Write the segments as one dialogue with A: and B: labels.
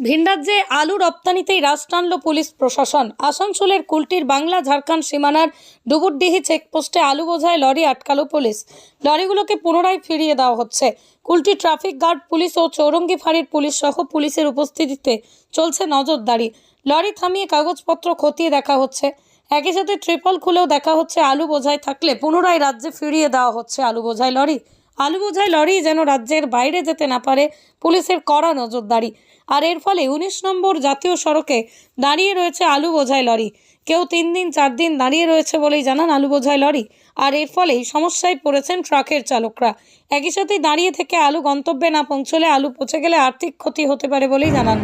A: ভিনরাজ্যে আলু রপ্তানিতেই রাশ টানল পুলিশ প্রশাসন। আসানসোলের কুলটির বাংলা ঝাড়খণ্ড সীমানার ডুবুরডিহি চেকপোস্টে আলু বোঝায় লরি আটকালো পুলিশ। লরিগুলোকে পুনরায় ফিরিয়ে দেওয়া হচ্ছে। কুলটি ট্রাফিক গার্ড, পুলিশ ও চৌরঙ্গি ফাঁড়ির পুলিশ সহ পুলিশের উপস্থিতিতে চলছে নজরদারি। লরি থামিয়ে কাগজপত্র খতিয়ে দেখা হচ্ছে। একই সাথে ট্রিপল খুলেও দেখা হচ্ছে আলু বোঝায় থাকলে পুনরায় রাজ্যে ফিরিয়ে দেওয়া হচ্ছে আলু বোঝায় লরি। আলু বোঝাই লরি যেন রাজ্যের বাইরে যেতে না পারে পুলিশের কড়া নজরদারি। আর এর ফলে উনিশ নম্বর জাতীয় সড়কে দাঁড়িয়ে রয়েছে আলু বোঝাই লরি। কেউ তিন দিন, চার দিন দাঁড়িয়ে রয়েছে বলেই জানান আলু বোঝাই লরি। আর এর ফলেই সমস্যায় পড়েছেন ট্রাকের চালকরা। একই সাথে দাঁড়িয়ে থেকে আলু গন্তব্যে না পৌঁছলে আলু পচে গেলে আর্থিক ক্ষতি হতে পারে বলেই জানান।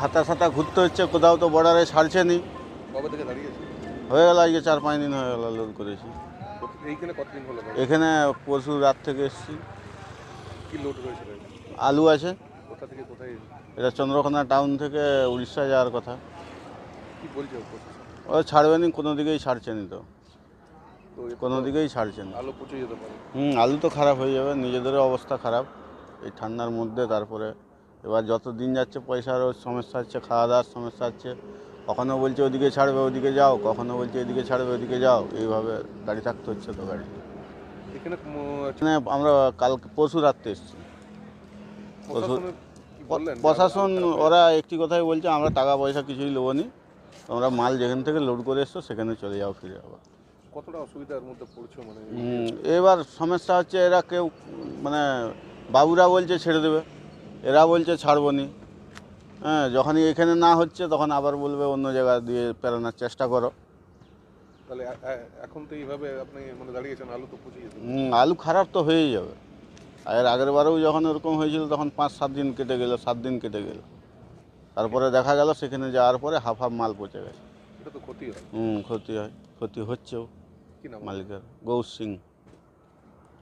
B: হাতা সাতা ঘুরতে হচ্ছে কোথাও তো বর্ডারে ছাড়ছে নি হয়ে গেল আজকে চার পাঁচ দিন হয়ে গেল লোড করেছি? এখানে পরশু রাত থেকে এসেছি। আলু আছে। এটা চন্দ্রকোনা টাউন থেকে উড়িষ্যা যাওয়ার কথা? ও ছাড়বে নি কোনো দিকেই ছাড়ছে নি তো। কোনো দিকেই ছাড়ছে না।
C: আলো
B: হুম আলু তো খারাপ হয়ে যাবে নিজেদেরও অবস্থা খারাপ। এই ঠান্ডার মধ্যে তারপরে এবার যত দিন যাচ্ছে পয়সারও সমস্যা হচ্ছে খাওয়া দাওয়ার সমস্যা হচ্ছে কখনো বলছে ওদিকে ছাড়বে ওদিকে যাও কখনো বলছে এদিকে ছাড়বে ওদিকে যাও এইভাবে গাড়ি থাকতে হচ্ছে তো গাড়ি।
C: এখানে
B: এখানে আমরা কালকে পরশু রাত্রে এসেছি।
C: যে
B: প্রশাসন ওরা একটি কথাই বলছে আমরা টাকা পয়সা কিছুই নেব নি তোমরা মাল যেখান থেকে লোড করে এসছো সেখানে চলে যাও ফিরে আবার
C: কতটা অসুবিধার মধ্যে পড়ছো মানে?
B: এবার সমস্যা হচ্ছে এরা কেউ মানে বাবুরা বলছে ছেড়ে দেবে। এরা বলছে ছাড়বো নি। হ্যাঁ যখনই এখানে না হচ্ছে তখন আবার বলবে অন্য জায়গা দিয়ে পেরানোর চেষ্টা করো।
C: তাহলে এখন তো এইভাবে আপনি মানে দাঁড়িয়েছেন আলু তো
B: হুম, আলু খারাপ তো হয়েই যাবে। আর আগের বারেও যখন এরকম হয়েছিল তখন পাঁচ সাত দিন কেটে গেল সাত দিন কেটে গেল। তারপরে দেখা গেল সেখানে যাওয়ার পরে হাফ হাফ মাল পচে গেছে।
C: এটা তো ক্ষতি হয়।
B: হুম ক্ষতি হয় ক্ষতি হচ্ছেও মালিকের গৌর সিং।